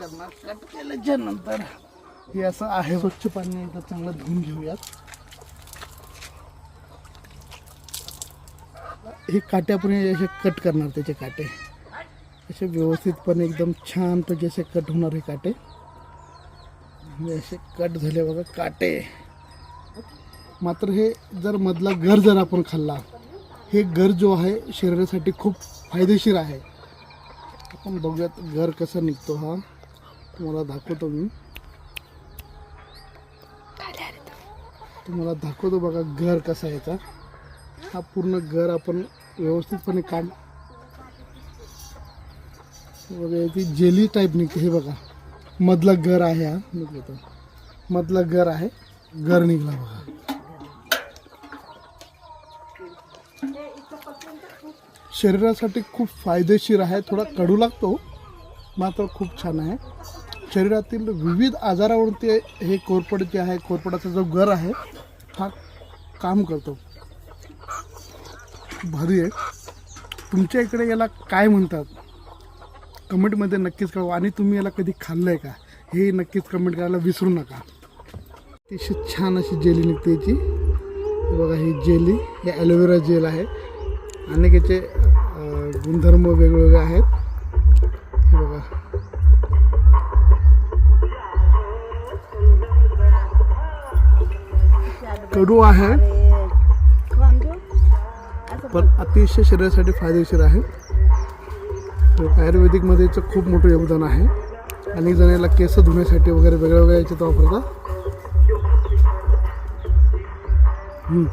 करणार. कट केल्याच्यानंतर हे असं आहे. स्वच्छ पाणी एकदा चांगलं धुवून घेऊयात. हे काटे हे असे कट करणार त्याचे काटे. असे व्यवस्थितपणे एकदम छान त्याचे असे कट होणार हे काटे. हे असे कट झाले बघा काटे. मात्र हे जर मधला घर जर आपण खाल्ला हे घर जो आहे शरीरासाठी खूप फायदेशीर आहे. आपण बघूयात घर कसा निघतो हा. तुम्हाला दाखवतो मी. तुम्हाला दाखवतो बघा घर कसा आहे याचा. हा पूर्ण घर आपण व्यवस्थितपणे काढ बघा याची जेली टाईप निघते. हे बघा मधला घर आहे हा. निघलं तो मधला घर आहे. घर निघला बघा. शरीरासाठी खूप फायदेशीर आहे. थोडा कडू लागतो. मात्र खूप छान आहे. शरीरातील विविध आजारावरती हे कोरपड जे आहे कोरपडाचा जो गर आहे हा काम करतो. भारी आहे तुमच्या इकडे याला काय म्हणतात? कमेंटमध्ये नक्कीच कळवा. आणि तुम्ही याला कधी खाल्लं आहे का? हे नक्कीच कमेंट करायला विसरू नका. अतिशय छान अशी जेली निघते याची. बघा ही जेली हे ॲलोवेरा जेल आहे. अनेक याचे गुणधर्म वेगवेगळे आहेत. कडू आहे. पण अतिशय शरीरासाठी फायदेशीर आहे. आयुर्वेदिकमध्ये याचं खूप मोठं योगदान आहे. अनेक जण याला केस धुण्यासाठी वगैरे वेगळ्या वेगळ्या याच्यात वापरतात. हम्म.